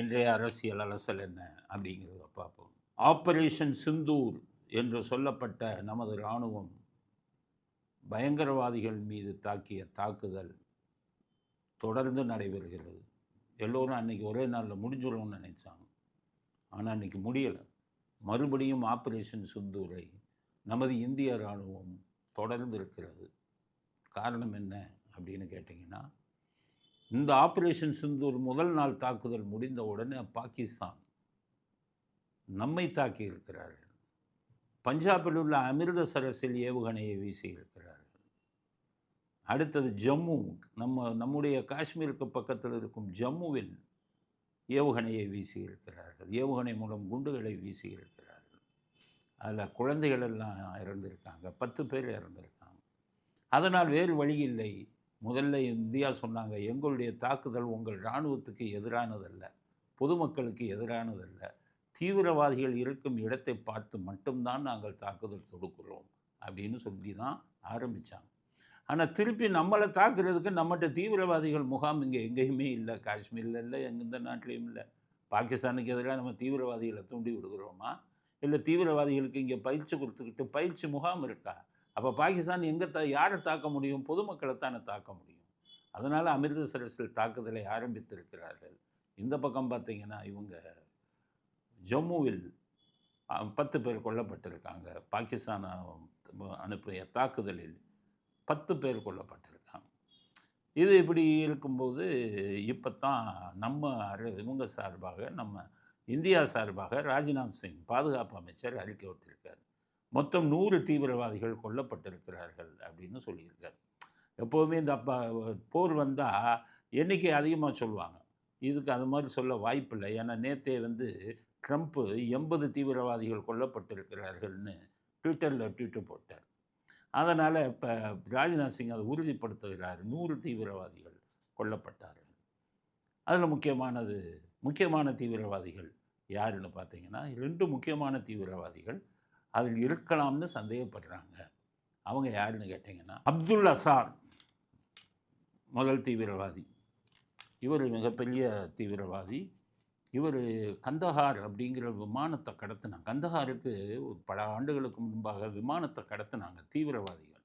இன்றைய அரசியல் அலசல் என்ன அப்படிங்கிறத பார்ப்போம். ஆப்பரேஷன் சிந்தூர் என்று சொல்லப்பட்ட நமது இராணுவம் பயங்கரவாதிகள் மீது தாக்கிய தாக்குதல் தொடர்ந்து நடைபெறுகிறது. எல்லோரும் அன்றைக்கி ஒரே நாளில் முடிஞ்சிடும்னு நினைச்சாங்க. ஆனால் அன்றைக்கி முடியலை. மறுபடியும் ஆப்ரேஷன் சிந்தூரை நமது இந்திய இராணுவம் தொடர்ந்து இருக்கிறது காரணம் என்ன அப்படின்னு கேட்டிங்கன்னா இந்த ஆப்ரேஷன் சிந்தூர் முதல் நாள் தாக்குதல் முடிந்த உடனே பாகிஸ்தான் நம்மை தாக்கி இருக்கிறார்கள். பஞ்சாபில் உள்ள அமிர்தசரஸில் ஏவுகணையை வீசியிருக்கிறார்கள் அடுத்தது ஜம்மு நம்ம நம்முடைய காஷ்மீருக்கு பக்கத்தில் இருக்கும் ஜம்முவில் ஏவுகணையை வீசியிருக்கிறார்கள் ஏவுகணை மூலம் குண்டுகளை வீசியிருக்கிறார்கள் அதில் குழந்தைகள் எல்லாம் இறந்திருக்காங்க. பத்து பேர் இறந்திருக்காங்க. அதனால் வேறு வழி இல்லை. முதல்ல இந்தியா சொன்னாங்க எங்களுடைய தாக்குதல் உங்கள் இராணுவத்துக்கு எதிரானதல்ல பொதுமக்களுக்கு எதிரானதல்ல. தீவிரவாதிகள் இருக்கும் இடத்தை பார்த்து மட்டும்தான் நாங்கள் தாக்குதல் தொடுக்கிறோம். அப்படின்னு சொல்லி தான் ஆரம்பித்தாங்க ஆனால் திருப்பி நம்மளை தாக்குறதுக்கு நம்மகிட்ட தீவிரவாதிகள் முகாம் இங்கே எங்கேயுமே இல்லை. காஷ்மீரில் இல்லை எங்கெந்த நாட்டிலையும் இல்லை. பாகிஸ்தானுக்கு எதிராக நம்ம தீவிரவாதிகளை தூண்டி விடுகிறோமா? இல்லை தீவிரவாதிகளுக்கு இங்கே பயிற்சி கொடுத்துக்கிட்டு பயிற்சி முகாம் இருக்கா? அப்போ பாகிஸ்தான் எங்கே தா யாரை தாக்க முடியும்? பொதுமக்களை தானே தாக்க முடியும். அதனால் அமிர்தசரஸில் தாக்குதலை ஆரம்பித்திருக்கிறார்கள். இந்த பக்கம் பார்த்திங்கன்னா இவங்க ஜம்முவில் பத்து பேர் கொல்லப்பட்டிருக்காங்க. பாகிஸ்தான் அனுப்பிய தாக்குதலில் பத்து பேர் கொல்லப்பட்டிருக்காங்க. இது இப்படி இருக்கும்போது இப்போ தான் நம்ம இவங்க சார்பாக நம்ம இந்தியா சார்பாக ராஜ்நாத் சிங் பாதுகாப்பு அமைச்சர் அறிக்கை விட்டிருக்கார் மொத்தம் நூறு தீவிரவாதிகள் கொல்லப்பட்டிருக்கிறார்கள் அப்படின்னு சொல்லியிருக்கார். எப்போவுமே இந்த அப்பா போர் வந்தால் எண்ணிக்கை அதிகமாக சொல்லுவாங்க. இதுக்கு அது மாதிரி சொல்ல வாய்ப்பில்லை. ஏன்னா நேத்தே வந்து ட்ரம்ப்பு எண்பது தீவிரவாதிகள் கொல்லப்பட்டிருக்கிறார்கள்னு ட்விட்டரில் ட்விட்டர் போட்டார். அதனால் இப்போ ராஜ்நாத் சிங் அதை உறுதிப்படுத்துகிறார். நூறு தீவிரவாதிகள் கொல்லப்பட்டார்கள். அதில் முக்கியமானது முக்கியமான தீவிரவாதிகள் யாருன்னு பார்த்தீங்கன்னா ரெண்டு முக்கியமான தீவிரவாதிகள் அதில் இருக்கலாம்னு சந்தேகப்படுறாங்க. அவங்க யாருன்னு கேட்டிங்கன்னா அப்துல் அசார் முதல் தீவிரவாதி. இவர் மிகப்பெரிய தீவிரவாதி. இவர் கந்தஹார் அப்படிங்கிற விமானத்தை கடத்தினாங்க. கந்தஹாருக்கு பல ஆண்டுகளுக்கு முன்பாக விமானத்தை கடத்தினாங்க தீவிரவாதிகள்.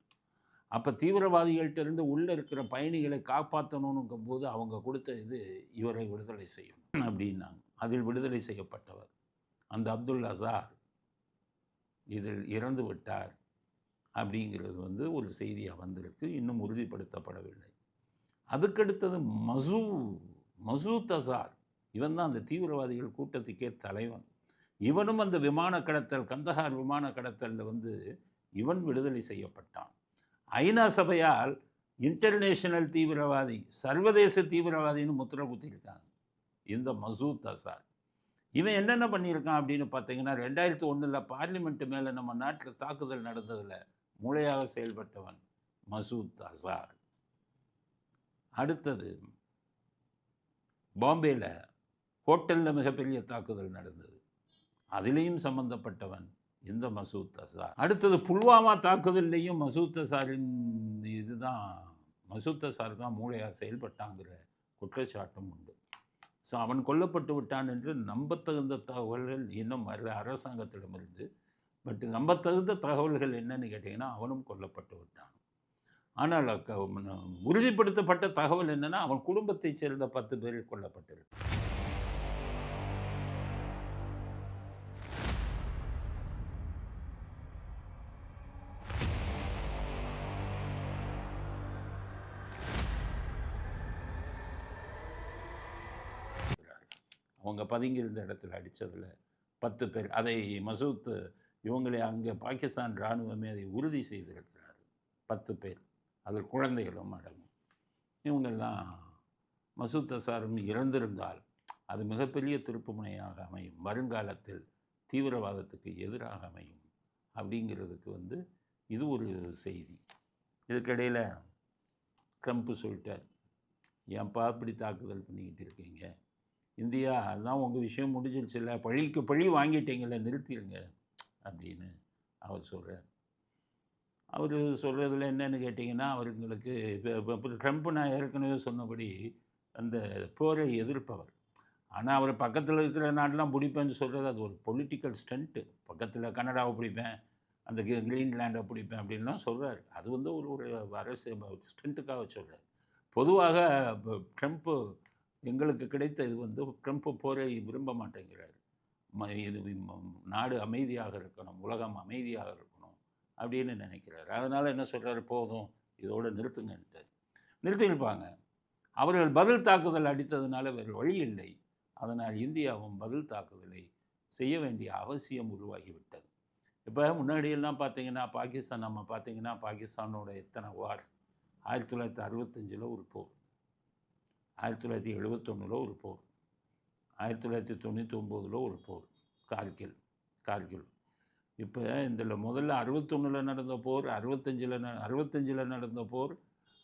அப்போ தீவிரவாதிகள்கிட்டருந்து உள்ளே இருக்கிற பயணிகளை காப்பாற்றணுங்கும் போது அவங்க கொடுத்த இது இவரை விடுதலை செய்யணும் அப்படின்னாங்க. அதில் விடுதலை செய்யப்பட்டவர். அந்த அப்துல் அசார் இதில் இறந்து விட்டார் அப்படிங்கிறது வந்து ஒரு செய்தியாக வந்திருக்கு. இன்னும் உறுதிப்படுத்தப்படவில்லை. அதுக்கடுத்தது மசூ மசூத் அசார் இவன் தான் அந்த தீவிரவாதிகள் கூட்டத்துக்கே தலைவன். இவனும் அந்த விமான கடத்தல் கந்தஹார் விமான கடத்தலில் வந்து இவன் விடுதலை செய்யப்பட்டான். ஐநா சபையால் இன்டர்நேஷனல் தீவிரவாதி சர்வதேச தீவிரவாதின்னு முத்திரை குத்திருக்காங்க இந்த மசூத் அசார் இவன் என்னென்ன பண்ணியிருக்கான் அப்படின்னு பார்த்தீங்கன்னா ரெண்டாயிரத்தி ஒன்றில் பார்லிமெண்ட்டு மேலே நம்ம நாட்டில் தாக்குதல் நடந்ததில் மூளையாக செயல்பட்டவன் மசூத் அசார். அடுத்தது பாம்பேயில் ஹோட்டலில் மிகப்பெரிய தாக்குதல் நடந்தது. அதிலையும் சம்பந்தப்பட்டவன் இந்த மசூத் அசார். அடுத்தது புல்வாமா தாக்குதல்லையும் மசூத் அசாரின் இதுதான் மசூத் அசார் தான் மூளையாக செயல்பட்டாங்கிற குற்றச்சாட்டும் உண்டு. ஸோ அவன் கொல்லப்பட்டு விட்டான் என்று நம்பத்தகுந்த தகவல்கள் இன்னும் வரல அரசாங்கத்திடமிருந்து பட் நம்பத்தகுந்த தகவல்கள் என்னன்னு கேட்டிங்கன்னா அவனும் கொல்லப்பட்டு விட்டான். ஆனால் க- உறுதிப்படுத்தப்பட்ட தகவல் என்னென்னா அவன் குடும்பத்தைச் சேர்ந்த பத்து பேர் கொல்லப்பட்டிருக்கு அவங்க பதுங்கியிருந்த இடத்துல அடித்ததில் பத்து பேர். அதை மசூத் இவங்களை அங்கே பாகிஸ்தான் இராணுவமே அதை உறுதி செய்திருக்கிறார் பத்து பேர். அதில் குழந்தைகளும் அடங்கும். இவங்கெல்லாம் மசூத் அசாரும் இறந்திருந்தால் அது மிகப்பெரிய திருப்புமுனையாக அமையும். வருங்காலத்தில் தீவிரவாதத்துக்கு எதிராக அமையும் அப்படிங்கிறதுக்கு வந்து இது ஒரு செய்தி. இதுக்கிடையில் ட்ரம்ப்பு சொல்லிட்டார் ஏன்பா இப்படி தாக்குதல் பண்ணிக்கிட்டு இருக்கீங்க? இந்தியா அதுதான் உங்கள் விஷயம் முடிஞ்சிருச்சுல்ல. பழிக்கு பழி வாங்கிட்டீங்கல்ல நிறுத்திடுங்க அப்படின்னு அவர் சொல்கிறார் அவர் சொல்கிறதுல என்னென்னு கேட்டிங்கன்னா அவர்களுக்கு இப்போ இப்போ ட்ரம்ப் நான் ஏற்கனவே சொன்னபடி அந்த போரை எதிர்ப்பவர். ஆனால் அவர் பக்கத்தில் இருக்கிற நாட்டெலாம் பிடிப்பேன்னு சொல்கிறது அது ஒரு பொலிட்டிக்கல் ஸ்டண்ட்டு பக்கத்தில் கனடாவை பிடிப்பேன் அந்த கி- பிடிப்பேன் அப்படின்லாம் சொல்கிறார் அது வந்து ஒரு ஒரு அரசு ஸ்டண்ட்டுக்காக சொல்கிறார் பொதுவாக ட்ரம்ப்பு எங்களுக்கு கிடைத்த இது வந்து ட்ரம்ப் போரை விரும்ப மாட்டேங்கிறார். ம இது நாடு அமைதியாக இருக்கணும் உலகம் அமைதியாக இருக்கணும் அப்படின்னு நினைக்கிறார். அதனால் என்ன சொல்கிறார் போதும் இதோட நிறுத்துங்கன்ட்டு நிறுத்தியிருப்பாங்க அவர்கள் பதில் தாக்குதல் அடித்ததுனால வேறு வழி இல்லை. அதனால் இந்தியாவும் பதில் தாக்குதலை செய்ய வேண்டிய அவசியம் உருவாகிவிட்டது. இப்போ முன்னாடியெல்லாம் பார்த்தீங்கன்னா பாகிஸ்தான் நம்ம பார்த்தீங்கன்னா பாகிஸ்தானோட எத்தனை வார்? ஆயிரத்தி தொள்ளாயிரத்தி அறுபத்தஞ்சில் ஒரு போர். ஆயிரத்தி தொள்ளாயிரத்தி எழுபத்தொன்னில் ஒரு போர். ஆயிரத்தி தொள்ளாயிரத்தி தொண்ணூற்றி ஒம்போதில் ஒரு போர். கார்கில் கார்கில். இப்போ இதில் முதல்ல அறுபத்தொன்னில் நடந்த போர் அறுபத்தஞ்சில் ந அறுபத்தஞ்சில் நடந்த போர்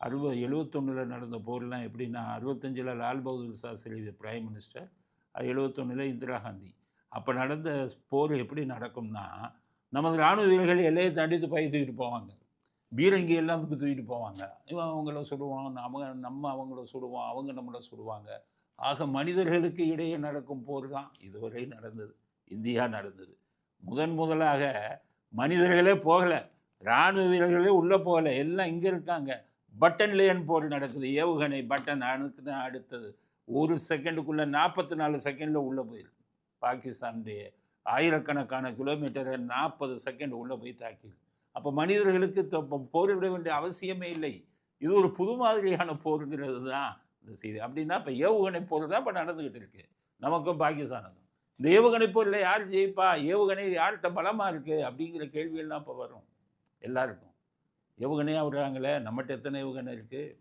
அறுபது எழுபத்தொன்னில் நடந்த போர்லாம் எப்படின்னா அறுபத்தஞ்சில் லால் பகதூர் சாஸ்திரி பிரைம் மினிஸ்டர் எழுபத்தொன்னில் இந்திரா காந்தி. அப்போ நடந்த போர் எப்படி நடக்கும்னா நமது இராணுவ வீரர்கள் எல்லையை தாண்டித்து துப்பாக்கி தூக்கிட்டு போவாங்க. பீரங்கி எல்லாம் தூக்கிட்டு போவாங்க. இவன் அவங்கள சுடுவான் அவங்க நம்ம அவங்கள சுடுவோம் அவங்க நம்மளை சுடுவாங்க ஆக மனிதர்களுக்கு இடையே நடக்கும் போர் தான் இதுவரை நடந்தது. இந்தியா நடந்தது. முதன் முதலாக மனிதர்களே போகலை. இராணுவ வீரர்களே உள்ளே போகலை. எல்லாம் இங்கே இருக்காங்க. பட்டன் லேன் போர் நடக்குது. ஏவுகணை பட்டன் அணுக்குன்னு அடுத்தது. ஒரு செகண்டுக்குள்ளே நாற்பத்தி நாலு செகண்டில் உள்ளே போயிருக்கு. பாகிஸ்தானுடைய ஆயிரக்கணக்கான கிலோமீட்டரை நாற்பது செகண்ட் உள்ளே போய் தாக்கியிருக்கு. அப்போ மனிதர்களுக்கு தொ- போரிட வேண்டிய அவசியமே இல்லை. இது ஒரு புது மாதிரியான போருங்கிறது தான் இந்த செய்தி. அப்படின்னா இப்போ ஏவுகணை போர் தான் இப்போ நடந்துக்கிட்டு இருக்கு. நமக்கும் பாகிஸ்தானுக்கும். இந்த ஏவுகணை போரில் யார் ஜெயிப்பா? ஏவுகணை யார்கிட்ட பலமாக இருக்குது அப்படிங்கிற கேள்வியெல்லாம் இப்போ வரும். எல்லாருக்கும். ஏவுகணையாக விடுறாங்களே? நம்மகிட்ட எத்தனை ஏவுகணை இருக்குது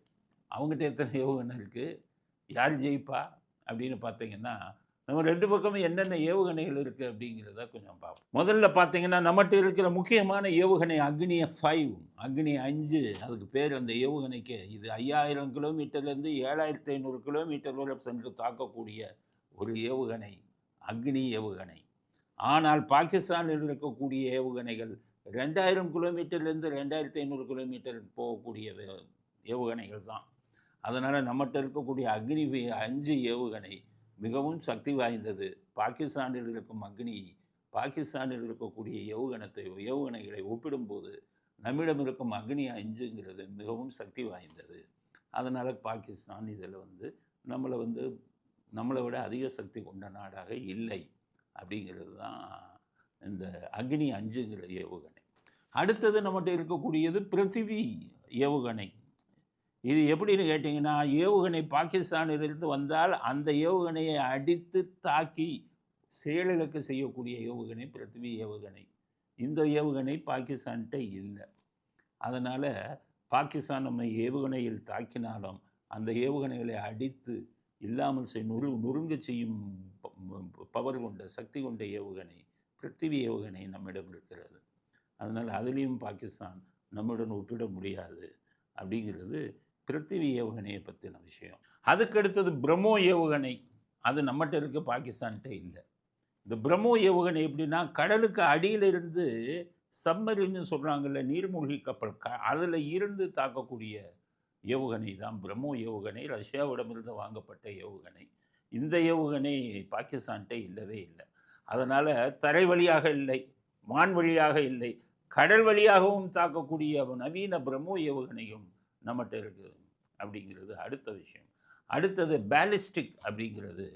அவங்ககிட்ட எத்தனை ஏவுகணை இருக்குது யார் ஜெயிப்பா? அப்படின்னு பார்த்தீங்கன்னா நம்ம ரெண்டு பக்கமும் என்னென்ன ஏவுகணைகள் இருக்குது அப்படிங்கிறத கொஞ்சம் பார்ப்போம். முதல்ல பார்த்தீங்கன்னா நம்மகிட்ட இருக்கிற முக்கியமான ஏவுகணை அக்னி ஃபைவ் அக்னி அஞ்சு அதுக்கு பேர் அந்த ஏவுகணைக்கு. இது ஐயாயிரம் கிலோமீட்டர்லேருந்து ஏழாயிரத்தி ஐநூறு கிலோமீட்டர் வரை சென்று தாக்கக்கூடிய ஒரு ஏவுகணை அக்னி ஏவுகணை. ஆனால் பாகிஸ்தானில் இருக்கக்கூடிய ஏவுகணைகள் ரெண்டாயிரம் கிலோமீட்டர்லேருந்து ரெண்டாயிரத்தி ஐநூறு கிலோமீட்டர் போகக்கூடிய ஏவுகணைகள் தான். அதனால் நம்மகிட்ட இருக்கக்கூடிய அக்னி அஞ்சு ஏவுகணை மிகவும் சக்தி வாய்ந்தது. பாகிஸ்தானில் இருக்கும் அக்னி பாகிஸ்தானில் இருக்கக்கூடிய ஏவுகணத்தை ஏவுகணைகளை ஒப்பிடும்போது நம்மிடம் இருக்கும் அக்னி அஞ்சுங்கிறது மிகவும் சக்தி வாய்ந்தது. அதனால் பாகிஸ்தான் இதில் வந்து நம்மளை வந்து நம்மளை விட அதிக சக்தி கொண்ட நாடாக இல்லை அப்படிங்கிறது தான் இந்த அக்னி அஞ்சுங்கிற ஏவுகணை அடுத்தது நம்மகிட்ட இருக்கக்கூடியது பிருத்திவி ஏவுகணை இது எப்படின்னு கேட்டிங்கன்னா ஏவுகணை பாகிஸ்தானிலிருந்து வந்தால் அந்த ஏவுகணையை அடித்து தாக்கி செயலிழக்க செய்யக்கூடிய ஏவுகணை பிருத்திவி ஏவுகணை. இந்த ஏவுகணை பாகிஸ்தான்கிட்ட இல்லை. அதனால் பாகிஸ்தான் நம்ம ஏவுகணையில் தாக்கினாலும் அந்த ஏவுகணைகளை அடித்து இல்லாமல் செய் நுறு நொறுங்க செய்யும் பவர் கொண்ட சக்தி கொண்ட ஏவுகணை பிருத்திவி ஏவுகணை நம்மிடம் இருக்கிறது. அதனால் அதுலேயும் பாகிஸ்தான் நம்முடன் ஒப்பிட முடியாது. அப்படிங்கிறது பிருத்திவி ஏவுகணையை பற்றின விஷயம். அதுக்கு அடுத்தது பிரம்மோ ஏவுகணை. அது நம்மகிட்ட இருக்க பாகிஸ்தான்கிட்ட இல்லை. இந்த பிரம்மோ ஏவுகணை எப்படின்னா கடலுக்கு அடியில் இருந்து சம்மரின்னு சொல்கிறாங்கல்ல நீர்மூழ்கி கப்பல். க அதில் இருந்து தாக்கக்கூடிய ஏவுகணை தான் பிரம்மோ ஏவுகணை. ரஷ்யாவிடமிருந்து வாங்கப்பட்ட ஏவுகணை. இந்த ஏவுகணை பாகிஸ்தான்கிட்ட இல்லவே இல்லை. அதனால் தரை வழியாக இல்லை வான் வழியாக இல்லை. கடல் வழியாகவும் தாக்கக்கூடிய நவீன பிரம்மோ ஏவுகணையும் நம்மகிட்ட இருக்குது அப்படிங்கிறது அடுத்த விஷயம். அடுத்தது பேலிஸ்டிக் அப்படிங்கிறது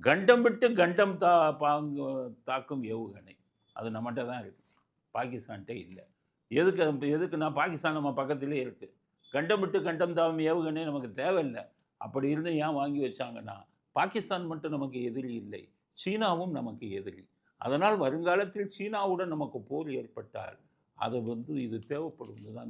கண்டம் விட்டு கண்டம் தா பாங்கு தாக்கும் ஏவுகணை. அது நம்மகிட்ட தான் இருக்குது பாகிஸ்தான்கிட்ட இல்லை. எதுக்கு எதுக்குன்னா எதுக்கு நான் பாகிஸ்தான் நம்ம பக்கத்துலேயே இருக்குது கண்டம் விட்டு கண்டம் தாவும் ஏவுகணை நமக்கு தேவையில்லை. அப்படி இருந்து ஏன் வாங்கி வச்சாங்கன்னா பாகிஸ்தான் மட்டும் நமக்கு எதிரி இல்லை. சீனாவும் நமக்கு எதிரி. அதனால் வருங்காலத்தில் சீனாவுடன் நமக்கு போர் ஏற்பட்டால் அது வந்து இது தேவைப்படுவது தான்